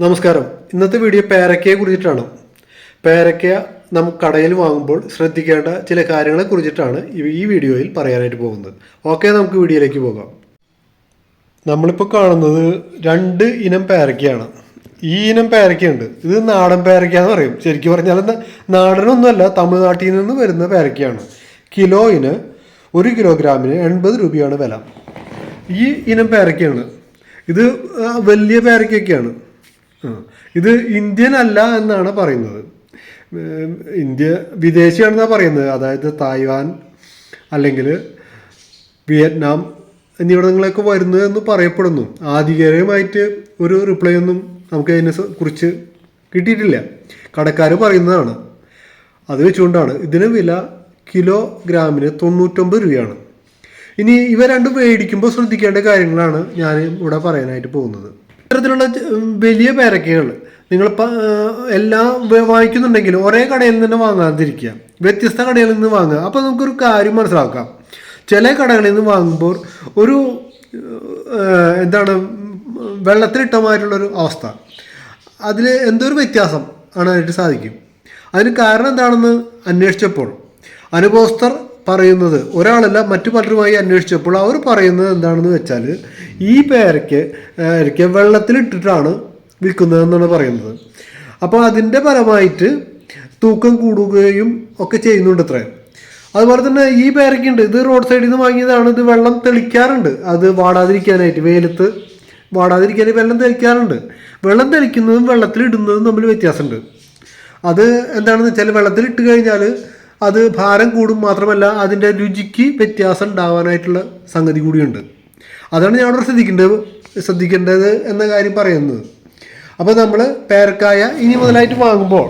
നമസ്കാരം. ഇന്നത്തെ വീഡിയോ പേരക്കയെ കുറിച്ചിട്ടാണ്. പേരക്ക നമുക്ക് കടയിൽ വാങ്ങുമ്പോൾ ശ്രദ്ധിക്കേണ്ട ചില കാര്യങ്ങളെ കുറിച്ചിട്ടാണ് ഈ- വീഡിയോയിൽ പറയാനായിട്ട് പോകുന്നത്. ഓക്കെ നമുക്ക് വീഡിയോയിലേക്ക് പോകാം. നമ്മളിപ്പോൾ കാണുന്നത് രണ്ട് ഇനം പേരക്കയാണ്. ഈ ഇനം പേരക്കയുണ്ട്. ഇത് നാടൻ പേരക്ക എന്ന് പറയും. ശരിക്കും പറഞ്ഞാൽ നാടനൊന്നുമല്ല തമിഴ്നാട്ടിൽ നിന്ന് വരുന്ന പേരക്കയാണ്. കിലോയിന് ഒരു കിലോഗ്രാമിന് എൺപത് രൂപയാണ് വില. ഈ ഇനം പേരക്കയാണ്. ഇത് വലിയ പേരക്കൊക്കെയാണ്. ഇത് ഇന്ത്യൻ അല്ല എന്നാണ് പറയുന്നത്. ഇന്ത്യ വിദേശിയാണെന്നാണ് പറയുന്നത്. അതായത് തായ്വാൻ അല്ലെങ്കിൽ വിയറ്റ്നാം എന്നിവിടങ്ങളിലൊക്കെ വരുന്നത് എന്ന് പറയപ്പെടുന്നു. ആധികാരികമായിട്ട് ഒരു റിപ്ലൈ ഒന്നും നമുക്ക് അതിനെ കുറിച്ച് കിട്ടിയിട്ടില്ല. കടക്കാർ പറയുന്നതാണ്. അത് വെച്ചുകൊണ്ടാണ്. ഇതിന് വില കിലോഗ്രാമിന് തൊണ്ണൂറ്റൊമ്പത് രൂപയാണ്. ഇനി ഇവ രണ്ടും മേടിക്കുമ്പോൾ ശ്രദ്ധിക്കേണ്ട കാര്യങ്ങളാണ് ഞാൻ ഇവിടെ പറയാനായിട്ട് പോകുന്നത്. ഇത്തരത്തിലുള്ള വലിയ പേരക്കകൾ നിങ്ങൾ എല്ലാം വാങ്ങിക്കുന്നുണ്ടെങ്കിൽ ഒരേ കടയിൽ നിന്ന് വാങ്ങാതിരിക്കുക. വ്യത്യസ്ത കടയിൽ നിന്ന് വാങ്ങുക. അപ്പോൾ നമുക്കൊരു കാര്യം മനസ്സിലാക്കാം. ചില കടകളിൽ നിന്ന് വാങ്ങുമ്പോൾ ഒരു എന്താണ് വെള്ളത്തിലിട്ടമായിട്ടുള്ളൊരു അവസ്ഥ. അതിൽ എന്തൊരു വ്യത്യാസം ആണ് കാണാനായിട്ട് സാധിക്കും. അതിന് കാരണം എന്താണെന്ന് അന്വേഷിച്ചപ്പോൾ അനുഭവസ്ഥർ പറയുന്നത്. ഒരാളല്ല മറ്റു പലരുമായി അന്വേഷിച്ചപ്പോൾ അവർ പറയുന്നത് എന്താണെന്ന് വെച്ചാൽ ഈ പേരയ്ക്ക് പേരയ്ക്ക് വെള്ളത്തിലിട്ടിട്ടാണ് വിൽക്കുന്നതെന്നാണ് പറയുന്നത്. അപ്പോൾ അതിന്റെ ഫലമായിട്ട് തൂക്കം കൂടുകയും ഒക്കെ ചെയ്യുന്നുണ്ട് അത്രേ അതുപോലെ തന്നെ ഈ പേരയ്ക്കുണ്ട്. ഇത് റോഡ് സൈഡിൽ നിന്ന് വാങ്ങിയതാണ്. ഇത് വെള്ളം തെളിക്കാറുണ്ട്. അത് വാടാതിരിക്കാനായിട്ട് വെയിലത്ത് വാടാതിരിക്കാൻ വെള്ളം തെളിക്കാറുണ്ട്. വെള്ളം തെളിക്കുന്നതും വെള്ളത്തിലിടുന്നതും തമ്മിൽ വ്യത്യാസമുണ്ട്. അത് എന്താണെന്ന് വെച്ചാൽ വെള്ളത്തിലിട്ട് കഴിഞ്ഞാൽ അത് ഭാരം കൂടും മാത്രമല്ല അതിന്റെ രുചിക്ക് വ്യത്യാസം ഉണ്ടാവാനായിട്ടുള്ള സംഗതി കൂടിയുണ്ട്. അതാണ് ഞാൻ അവിടെ ശ്രദ്ധിക്കേണ്ടത് ശ്രദ്ധിക്കേണ്ടത് എന്ന കാര്യം പറയുന്നത്. അപ്പോൾ നമ്മൾ പേരക്കായ ഇനി മുതലായിട്ട് വാങ്ങുമ്പോൾ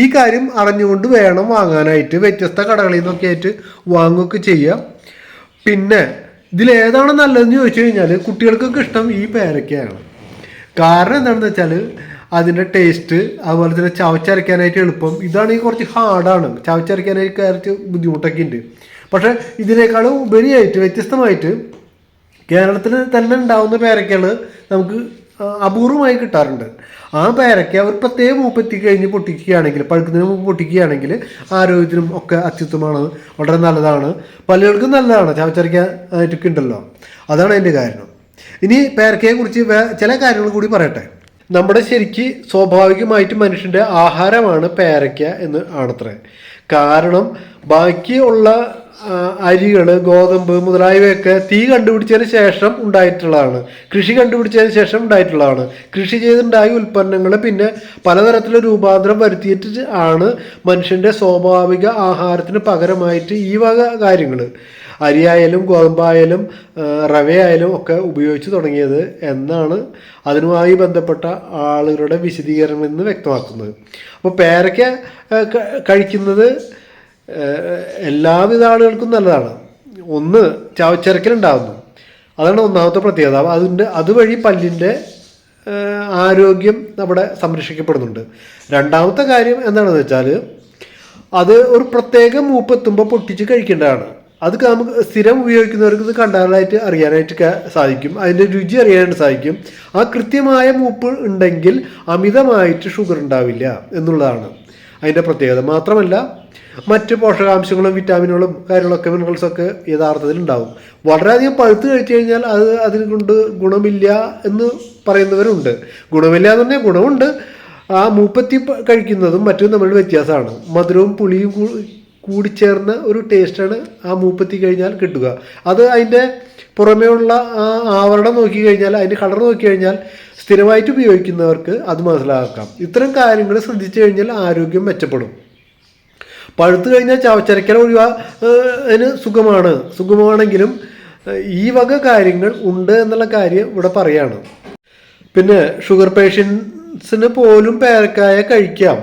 ഈ കാര്യം അറിഞ്ഞുകൊണ്ട് വേണം വാങ്ങാനായിട്ട് വ്യത്യസ്ത കടകളിൽ നിന്നൊക്കെ ആയിട്ട് വാങ്ങുകയൊക്കെ ചെയ്യാം പിന്നെ ഇതിലേതാണ് നല്ലതെന്ന് ചോദിച്ചു കഴിഞ്ഞാൽ കുട്ടികൾക്കൊക്കെ ഇഷ്ടം ഈ പേരക്കയാണ്. കാരണം എന്താണെന്ന് വെച്ചാൽ അതിന്റെ ടേസ്റ്റ് അതുപോലെ തന്നെ ചവച്ചരയ്ക്കാനായിട്ട് എളുപ്പം. ഇതാണെങ്കിൽ കുറച്ച് ഹാർഡാണ്. ചവച്ചരയ്ക്കാനായിട്ട് കുറച്ച് ബുദ്ധിമുട്ടൊക്കെ ഉണ്ട് പക്ഷേ ഇതിനേക്കാളും ഉപരിയായിട്ട് വ്യത്യസ്തമായിട്ട് കേരളത്തിൽ തന്നെ ഉണ്ടാവുന്ന പേരക്കകൾ നമുക്ക് അപൂർവമായി കിട്ടാറുണ്ട്. ആ പേരക്ക അവർ പ്രത്യേക മൂപ്പെത്തി കഴിഞ്ഞ് പൊട്ടിക്കുകയാണെങ്കിൽ പഴുക്കുന്നതിന് മുമ്പ് പൊട്ടിക്കുകയാണെങ്കിൽ ആരോഗ്യത്തിനും ഒക്കെ അത്യുത്തമാണ് വളരെ നല്ലതാണ്. പലർക്കും നല്ലതാണ് ചവച്ചരയ്ക്കാനായിട്ടൊക്കെ ഉണ്ടല്ലോ. അതാണ് അതിന്റെ കാരണം. ഇനി പേരക്കയെ കുറിച്ച് ചില കാര്യങ്ങൾ കൂടി പറയട്ടെ. നമ്മുടെ ശരിക്ക് സ്വാഭാവികമായിട്ട് മനുഷ്യന്റെ ആഹാരമാണ് പേരയ്ക്ക എന്ന് ആണത്രേ. കാരണം ബാക്കിയുള്ള അരികൾ ഗോതമ്പ് മുതലായവയൊക്കെ തീ കണ്ടുപിടിച്ചതിന് ശേഷം ഉണ്ടായിട്ടുള്ളതാണ്. കൃഷി കണ്ടുപിടിച്ചതിന് ശേഷം ഉണ്ടായിട്ടുള്ളതാണ്. കൃഷി ചെയ്തുണ്ടായ ഉൽപ്പന്നങ്ങൾ പിന്നെ പലതരത്തിലുള്ള രൂപാന്തരം വരുത്തിയിട്ട് ആണ് മനുഷ്യന്റെ സ്വാഭാവിക ആഹാരത്തിന് പകരമായിട്ട് ഈ വക കാര്യങ്ങൾ അരിയായാലും ഗോതമ്പായാലും റവയായാലും ഒക്കെ ഉപയോഗിച്ച് തുടങ്ങിയത് എന്നാണ് അതിനുമായി ബന്ധപ്പെട്ട ആളുകളുടെ വിശദീകരണങ്ങളിൽ എന്ന് വ്യക്തമാക്കുന്നത്. അപ്പോൾ പേരയ്ക്ക കഴിക്കുന്നത് എല്ലാവിധ ആളുകൾക്കും നല്ലതാണ്. ഒന്ന് ചവച്ചരക്കലുണ്ടാകുന്നു അതാണ് ഒന്നാമത്തെ പ്രത്യേകത. അതിന്റെ അതുവഴി പല്ലിന്റെ ആരോഗ്യം നമ്മുടെ സംരക്ഷിക്കപ്പെടുന്നുണ്ട്. രണ്ടാമത്തെ കാര്യം എന്താണെന്ന് വെച്ചാൽ അത് ഒരു പ്രത്യേക മൂപ്പ് എത്തുമ്പോൾ പൊട്ടിച്ച് കഴിക്കേണ്ടതാണ്. അത് നമുക്ക് സ്ഥിരം ഉപയോഗിക്കുന്നവർക്ക് ഇത് കണ്ടാലായിട്ട് അറിയാനായിട്ട് സാധിക്കും. അതിന്റെ രുചി അറിയാനായിട്ട് സാധിക്കും. ആ കൃത്യമായ മൂപ്പ് ഉണ്ടെങ്കിൽ അമിതമായിട്ട് ഷുഗർ ഉണ്ടാവില്ല എന്നുള്ളതാണ് അതിന്റെ പ്രത്യേകത. മാത്രമല്ല മറ്റ് പോഷകാംശങ്ങളും വിറ്റാമിനുകളും കാര്യങ്ങളൊക്കെ മിനറൽസൊക്കെ യഥാർത്ഥത്തിൽ ഉണ്ടാവും. വളരെയധികം പഴുത്ത് കഴിച്ചു കഴിഞ്ഞാൽ അത് അതിന് കൊണ്ട് ഗുണമില്ല എന്ന് പറയുന്നവരുണ്ട്. ഗുണമില്ല എന്ന് പറഞ്ഞാൽ ഗുണമുണ്ട്. ആ മൂപ്പത്തി കഴിക്കുന്നതും മറ്റും തമ്മിൽ വ്യത്യാസമാണ്. മധുരവും പുളിയും കൂടി കൂടിച്ചേർന്ന ഒരു ടേസ്റ്റാണ് ആ മൂപ്പത്തി കഴിഞ്ഞാൽ കിട്ടുക. അത് അതിന്റെ പുറമേ ഉള്ള ആ ആവരണം നോക്കി കഴിഞ്ഞാൽ അതിന്റെ കളർ നോക്കി കഴിഞ്ഞാൽ സ്ഥിരമായിട്ട് ഉപയോഗിക്കുന്നവർക്ക് അത് മനസ്സിലാക്കാം. ഇത്തരം കാര്യങ്ങൾ ശ്രദ്ധിച്ചു കഴിഞ്ഞാൽ ആരോഗ്യം മെച്ചപ്പെടും. പഴുത്ത് കഴിഞ്ഞാൽ ചവച്ചരക്കൽ ഒഴിവാ അതിന് സുഖമാണ്. സുഖമാണെങ്കിലും ഈ വക കാര്യങ്ങൾ ഉണ്ട് എന്നുള്ള കാര്യം ഇവിടെ പറയാണ്. പിന്നെ ഷുഗർ പേഷ്യൻസിന് പോലും പേരക്കായ കഴിക്കാം.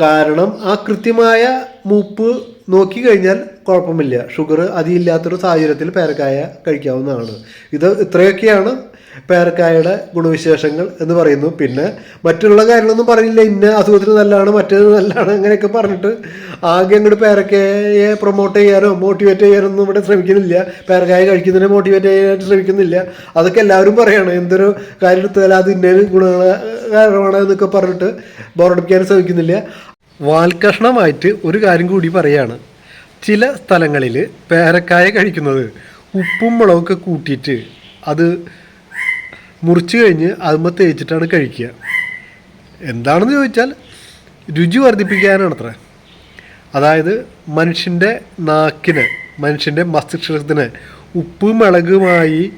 കാരണം ആ കൃത്യമായ മൂപ്പ് നോക്കി കഴിഞ്ഞാൽ കുഴപ്പമില്ല. ഷുഗർ അതില്ലാത്തൊരു സാഹചര്യത്തിൽ പേരക്കായ കഴിക്കാവുന്നതാണ്. ഇത് ഇത്രയൊക്കെയാണ് പേരക്കായുടെ ഗുണവിശേഷങ്ങൾ എന്ന് പറയുന്നു. പിന്നെ മറ്റുള്ള കാര്യങ്ങളൊന്നും പറഞ്ഞില്ല. ഇന്ന അസുഖത്തിന് നല്ലതാണ് മറ്റേത് നല്ലതാണ് അങ്ങനെയൊക്കെ പറഞ്ഞിട്ട് ആകെ അങ്ങോട്ട് പേരക്കയെ പ്രൊമോട്ട് ചെയ്യാനോ മോട്ടിവേറ്റ് ചെയ്യാനോ ഒന്നും ഇവിടെ ശ്രമിക്കുന്നില്ല. പേരക്കായ കഴിക്കുന്നതിനെ മോട്ടിവേറ്റ് ചെയ്യാനായിട്ട് ശ്രമിക്കുന്നില്ല. അതൊക്കെ എല്ലാവരും പറയാണ്. എന്തൊരു കാര്യം എടുത്താൽ അത് ഇന്നൊരു ഗുണകാരമാണ് എന്നൊക്കെ പറഞ്ഞിട്ട് ബോറടിപ്പിക്കാൻ ശ്രമിക്കുന്നില്ല. വാൽക്കഷ്ണമായിട്ട് ഒരു കാര്യം കൂടി പറയാണ്. ചില സ്ഥലങ്ങളിൽ പേരക്കായ കഴിക്കുന്നത് ഉപ്പും മുളകൊക്കെ കൂട്ടിയിട്ട് അത് മുറിച്ച് കഴിഞ്ഞ് അതുമ്പോൾ തേച്ചിട്ടാണ് കഴിക്കുക. എന്താണെന്ന് ചോദിച്ചാൽ രുചി വർദ്ധിപ്പിക്കാനാണ് അത്ര അതായത് മനുഷ്യന്റെ നാക്കിന് മനുഷ്യന്റെ മസ്തിഷ്കത്തിന് ഉപ്പ് മിളകുമായി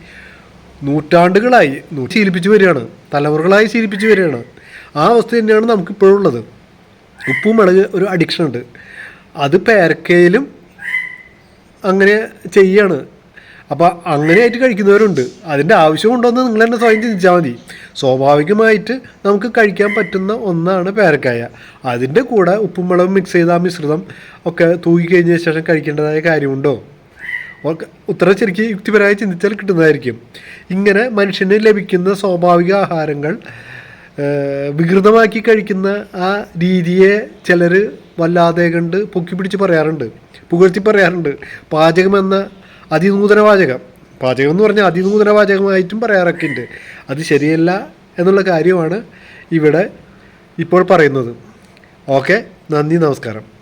നൂറ്റാണ്ടുകളായി ശീലിപ്പിച്ച് വരികയാണ് തലമുറകളായി ശീലിപ്പിച്ച് വരികയാണ്. ആ അവസ്ഥ തന്നെയാണ് നമുക്കിപ്പോഴുള്ളത് ഉപ്പും മുളക് ഒരു അഡിക്ഷൻ ഉണ്ട്. അത് പേരക്കയിലും അങ്ങനെ ചെയ്യാണ്. അപ്പോൾ അങ്ങനെയായിട്ട് കഴിക്കുന്നവരുണ്ട്. അതിന്റെ ആവശ്യമുണ്ടോയെന്ന് നിങ്ങൾ തന്നെ സ്വയം ചിന്തിച്ചാൽ മതി. സ്വാഭാവികമായിട്ട് നമുക്ക് കഴിക്കാൻ പറ്റുന്ന ഒന്നാണ് പേരക്കായ. അതിന്റെ കൂടെ ഉപ്പും മുളകും മിക്സ് ചെയ്ത മിശ്രിതം ഒക്കെ തൂക്കി കഴിഞ്ഞ ശേഷം കഴിക്കേണ്ടതായ കാര്യമുണ്ടോ? ഉത്തരം ശരിക്കും യുക്തിപരമായി ചിന്തിച്ചാൽ കിട്ടുന്നതായിരിക്കും. ഇങ്ങനെ മനുഷ്യന് ലഭിക്കുന്ന സ്വാഭാവിക ആഹാരങ്ങൾ വികൃതമാക്കി കഴിക്കുന്ന ആ രീതിയെ ചിലർ വല്ലാതെ കണ്ട് പൊക്കി പിടിച്ച് പറയാറുണ്ട്. പുകഴ്ത്തി പറയാറുണ്ട്. പാചകമെന്ന അതിനൂതന വാചകം പാചകം എന്ന് പറഞ്ഞാൽ അതിനൂതന വാചകമായിട്ടും പറയാറൊക്കെ ഉണ്ട് അത് ശരിയല്ല എന്നുള്ള കാര്യമാണ് ഇവിടെ ഇപ്പോൾ പറയുന്നത്. ഓക്കെ നന്ദി നമസ്കാരം.